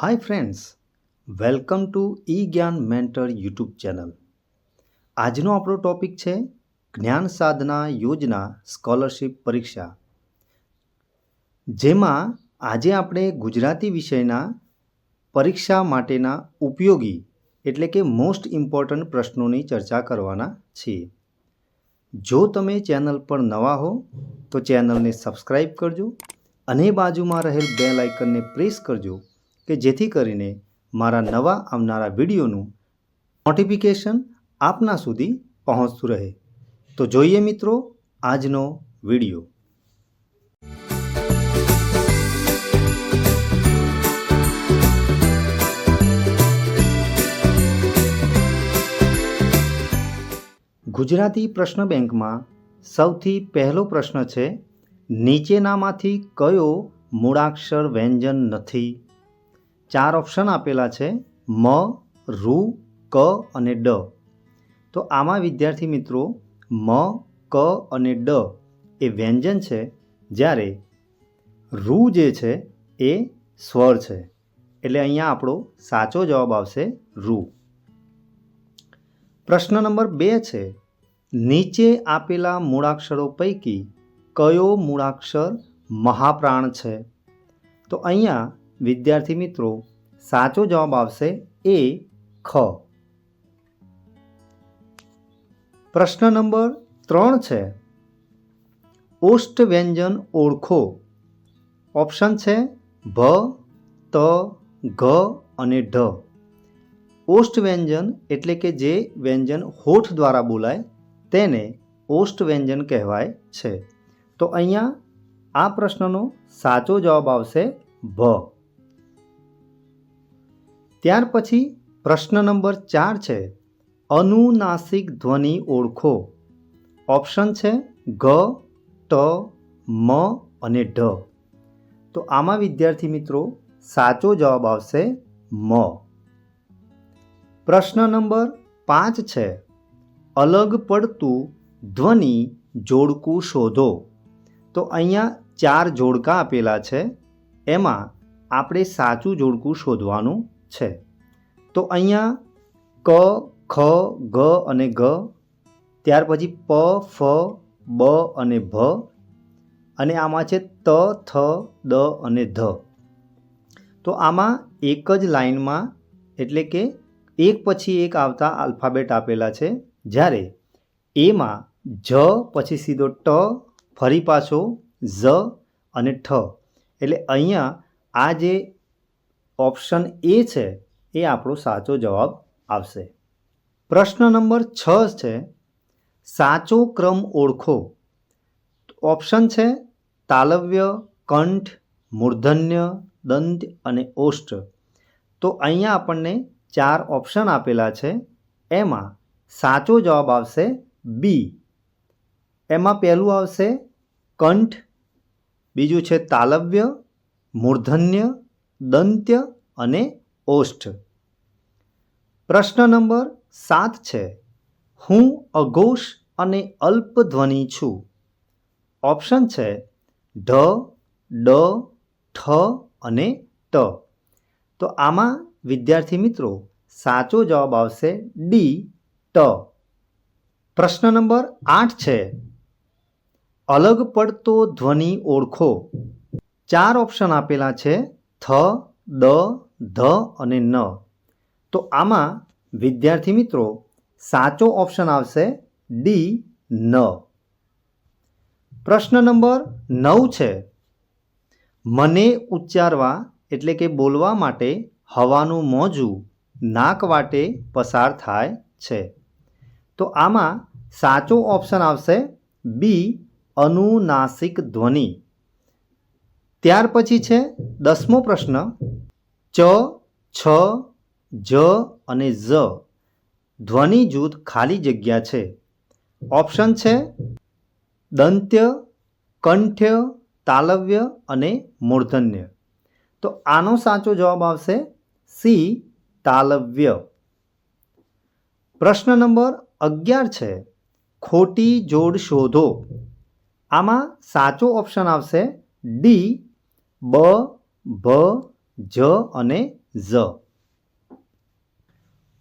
Hi friends welcome to E Gyan Mentor YouTube channel આજનો આપણો topic છે જ્ઞાન સાધના યોજના સ્કોલરશિપ પરીક્ષા. જેમાં આજે આપણે ગુજરાતી વિષયના પરીક્ષા માટેના ઉપયોગી એટલે કે મોસ્ટ ઇમ્પોર્ટન્ટ પ્રશ્નોની ચર્ચા કરવાના છીએ. જો તમે ચેનલ પર નવા હો, તો ચેનલને સબસ્ક્રાઈબ કરજો અને બાજુમાં રહેલ બેલ આઇકનને પ્રેસ કરજો કે જેથી કરીને મારા નવા આવનારા વિડીયોનું નોટિફિકેશન આપના સુધી પહોંચતું રહે. તો જોઈએ મિત્રો આજનો વીડિયો. ગુજરાતી પ્રશ્ન બેંકમાં સૌથી પહેલો પ્રશ્ન છે, નીચેનામાંથી કયો મૂળાક્ષર વ્યંજન નથી? ચાર ઓપ્શન આપેલા છે. મ, રૂ, ક અને ડ. તો આમાં વિદ્યાર્થી મિત્રો, મ, ક અને ડ એ વ્યંજન છે, જ્યારે રૂ જે છે એ સ્વર છે. એટલે અહીંયા આપણો સાચો જવાબ આવશે રૂ. પ્રશ્ન નંબર બે છે, નીચે આપેલા મૂળાક્ષરો પૈકી કયો મૂળાક્ષર મહાપ્રાણ છે? તો અહીંયા વિદ્યાર્થી મિત્રો, સાચો જવાબ આવશે એ ખ. પ્રશ્ન નંબર ત્રણ છે. ઓષ્ટ વ્યંજન ઓળખો. ઓપ્શન છે ભ, ત, ઘ અને ઢ. ઓષ્ટ વ્યંજન એટલે કે જે વ્યંજન હોઠ દ્વારા બોલાય, તેને ઓષ્ટ વ્યંજન કહેવાય છે. તો અહીંયા આ પ્રશ્નનો સાચો જવાબ આવશે ભ. ત્યાર પછી પ્રશ્ન નંબર ચાર છે, અનુનાસિક ધ્વનિ ઓળખો. ઓપ્શન છે ગ, ટ, મ અને ઢ. તો આમાં વિદ્યાર્થી મિત્રો સાચો જવાબ આવશે મ. પ્રશ્ન નંબર પાંચ છે, અલગ પડતું ધ્વનિ જોડકું શોધો. તો અહીંયા ચાર જોડકા આપેલા છે, એમાં આપણે સાચું જોડકું શોધવાનું છે. તો અહીંયા ક, ખ, ગ અને ગ, ત્યાર પછી પ, ફ, બ અને ભ, અને આમાં છે ત, થ, દ અને ધ. તો આમાં એક જ લાઈનમાં એટલે કે એક પછી એક આવતા આલ્ફાબેટ આપેલા છે. જ્યારે એમાં જ પછી સીધો ટ, ફરી પાછો ઝ અને ઠ. એટલે અહીંયા આ જે ઓપ્શન એ છે, એ આપણો સાચો જવાબ આવશે. પ્રશ્ન નંબર છ છે, સાચો ક્રમ ઓળખો. ઓપ્શન છે, તાલવ્ય, કંઠ, મૂર્ધન્ય, દંત અને ઓષ્ટ તો અહીંયા આપણને ચાર ઓપ્શન આપેલા છે, એમાં સાચો જવાબ આવશે બી એમાં પહેલું આવશે, કંઠ, બીજું છે તાલવ્ય, મૂર્ધન્ય દંત્ય અને ઓષ્ઠ. પ્રશ્ન નંબર સાત છે, હું અઘોષ અને અલ્પ ધ્વનિ છું. ઓપ્શન છે, ઢ, ડ, ઠ અને ટ. તો આમાં વિદ્યાર્થી મિત્રો સાચો જવાબ આવશે ડી, ટ. પ્રશ્ન નંબર આઠ છે, અલગ પડતો ધ્વનિ ઓળખો. ચાર ઓપ્શન આપેલા છે થ, દ, ધ અને ન. તો આમાં વિદ્યાર્થી મિત્રો સાચો ઓપ્શન આવશે ડી ન. પ્રશ્ન નંબર નવ છે. મને ઉચ્ચારવા એટલે કે બોલવા માટે હવાનું મોજું નાક વાટે પસાર થાય છે. તો આમાં સાચો ઓપ્શન આવશે બી અનુનાસિક ધ્વનિ. ત્યાર પછી છે દસમો પ્રશ્ન. ચ, છ, જ અને ઝ ધ્વનિ જૂથ ખાલી જગ્યા છે. ઓપ્શન છે દંત્ય, કંઠ્ય, તાલવ્ય અને મૂર્ધન્ય. તો આનો સાચો જવાબ આવશે સી, તાલવ્ય. પ્રશ્ન નંબર અગિયાર છે ખોટી જોડ શોધો. આમાં સાચો ઓપ્શન આવશે ડી બ ભ જ અને ઝ.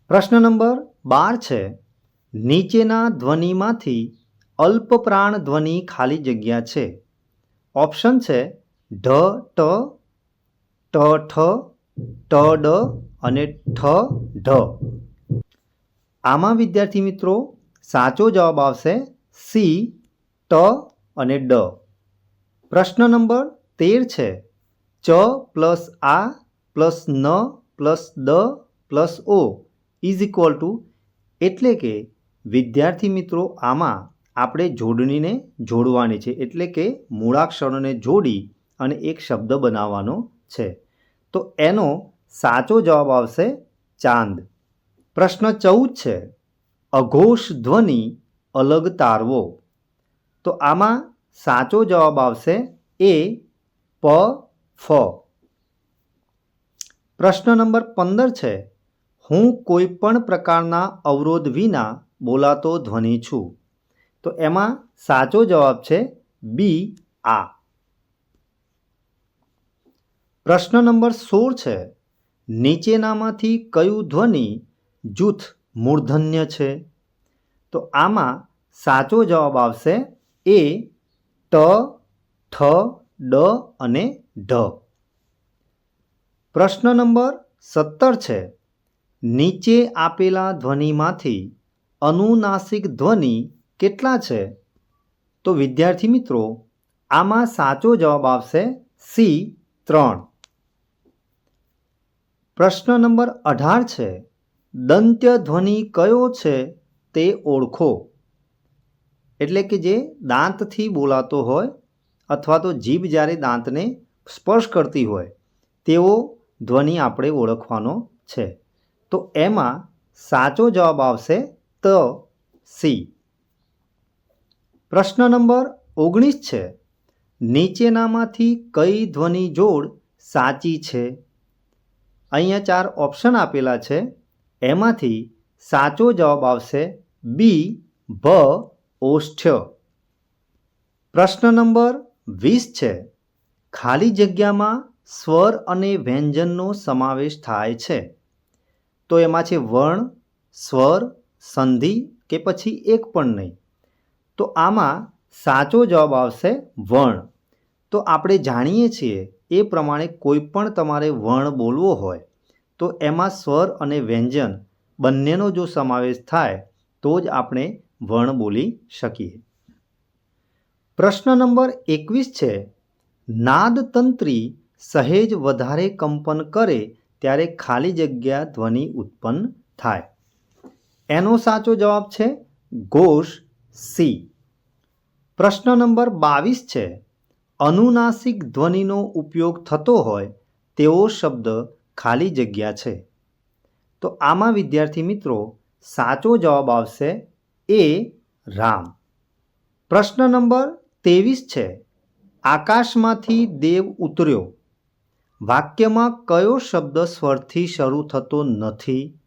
પ્રશ્ન નંબર બાર છે, નીચેના ધ્વનિમાંથી અલ્પપ્રાણ ધ્વનિ ખાલી જગ્યા છે. ઓપ્શન છે, ઢ, ટ ટ, ઠ, ટ, ડ અને ઠ, ઢ. આમાં વિદ્યાર્થી મિત્રો, સાચો જવાબ આવશે સી, ટ અને ડ. પ્રશ્ન નંબર તેર છે ચ પ્લસ આ પ્લસ ન પ્લસ દ પ્લસ ઓ ઇઝ ઇક્વલ ટુ એટલે કે વિદ્યાર્થી મિત્રો આમાં આપણે જોડણીને જોડવાની છે એટલે કે મૂળાક્ષરોને જોડી અને એક શબ્દ બનાવવાનો છે. તો એનો સાચો જવાબ આવશે ચાંદ. પ્રશ્ન ચૌદ છે, અઘોષ ધ્વનિ અલગ તારવો. તો આમાં સાચો જવાબ આવશે એ પ ફ. પ્રશ્ન નંબર પંદર છે, હું કોઈ પણ પ્રકારના અવરોધ વિના બોલાતો ધ્વનિ છું? તો એમાં સાચો જવાબ છે બી, આ. પ્રશ્ન નંબર સોળ છે, નીચેનામાંથી કયું ધ્વનિ જૂથ મૂર્ધન્ય છે? તો આમાં સાચો જવાબ આવશે એ, ટ ઠ ડ અને ઢ. પ્રશ્ન નંબર સત્તર છે, નીચે આપેલા ધ્વનિમાંથી અનુનાસિક ધ્વનિ કેટલા છે? તો વિદ્યાર્થી મિત્રો, આમાં સાચો જવાબ આવશે સી ત્રણ. પ્રશ્ન નંબર અઢાર છે, દંત્ય ધ્વનિ કયો છે તે ઓળખો. એટલે કે જે દાંતથી બોલાતો હોય અથવા તો જીભ જ્યારે દાંતને સ્પર્શ કરતી હોય, તેવો ધ્વનિ આપણે ઓળખવાનો છે. તો એમાં સાચો જવાબ આવશે ત, સી. પ્રશ્ન નંબર ઓગણીસ છે. નીચેનામાંથી કઈ ધ્વનિ જોડ સાચી છે? અહીંયા ચાર ઓપ્શન આપેલા છે. એમાંથી સાચો જવાબ આવશે બી, ભ, ઓષ્ઠ્ય. પ્રશ્ન નંબર વીસ છે. ખાલી જગ્યામાં સ્વર અને વ્યંજનનો સમાવેશ થાય છે. તો એમાં છે વર્ણ, સ્વર, સંધિ કે પછી એક પણ નહીં. તો આમાં સાચો જવાબ આવશે વર્ણ. તો આપણે જાણીએ છીએ એ પ્રમાણે કોઈ પણ તમારે વર્ણ બોલવો હોય, તો એમાં સ્વર અને વ્યંજન બંનેનો જો સમાવેશ થાય, તો જ આપણે વર્ણ બોલી શકીએ. પ્રશ્ન નંબર એકવીસ છે, નાદતંત્રી સહેજ વધારે કંપન કરે ત્યારે ખાલી જગ્યા ધ્વનિ ઉત્પન્ન થાય. એનો સાચો જવાબ છે ઘોષ સી. પ્રશ્ન નંબર બાવીસ છે, અનુનાસિક ધ્વનિનો ઉપયોગ થતો હોય તેવો શબ્દ ખાલી જગ્યા છે. તો આમાં વિદ્યાર્થી મિત્રો સાચો જવાબ આવશે એ રામ. પ્રશ્ન નંબર ત્રેવીસ છે. આકાશમાંથી દેવ ઉતર્યો. વાક્યમાં કયો શબ્દ સ્વરથી શરૂ થતો નથી?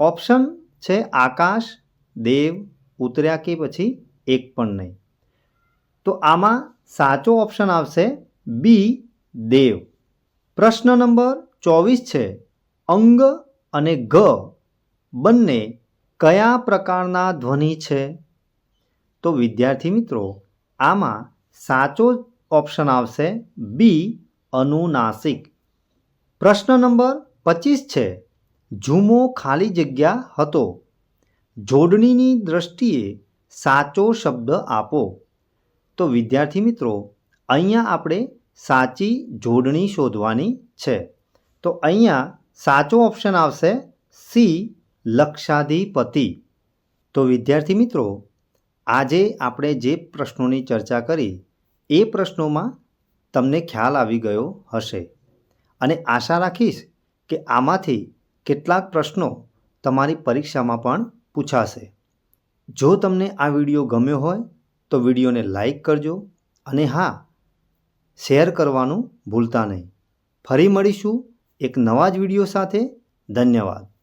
ઓપ્શન છે આકાશ, દેવ, ઉતર્યા કે પછી એક પણ નહીં. તો આમાં સાચો ઓપ્શન આવશે બી, દેવ. પ્રશ્ન નંબર ચોવીસ છે. અંગ અને ગ બંને કયા પ્રકારના ધ્વનિ છે? તો વિદ્યાર્થી મિત્રો આમાં સાચો ઓપ્શન આવશે બી અનુનાસિક. પ્રશ્ન નંબર પચીસ છે ઝૂમો ખાલી જગ્યા હતો. જોડણીની દ્રષ્ટિએ સાચો શબ્દ આપો. તો વિદ્યાર્થી મિત્રો, અહીંયા આપણે સાચી જોડણી શોધવાની છે. તો અહીંયા સાચો ઓપ્શન આવશે સી લક્ષાધિપતિ. તો વિદ્યાર્થી મિત્રો આજે આપણે જે પ્રશ્નોની ચર્ચા કરી, એ પ્રશ્નોમાં તમને ખ્યાલ આવી ગયો હશે. અને આશા રાખીશ કે આમાંથી કેટલાક પ્રશ્નો તમારી પરીક્ષામાં પણ પૂછાશે. જો તમને આ વીડિયો ગમ્યો હોય, તો વિડીયોને લાઈક કરજો અને હા, શેર કરવાનું ભૂલતા નહીં. ફરી મળીશું એક નવા જ વીડિયો સાથે. ધન્યવાદ.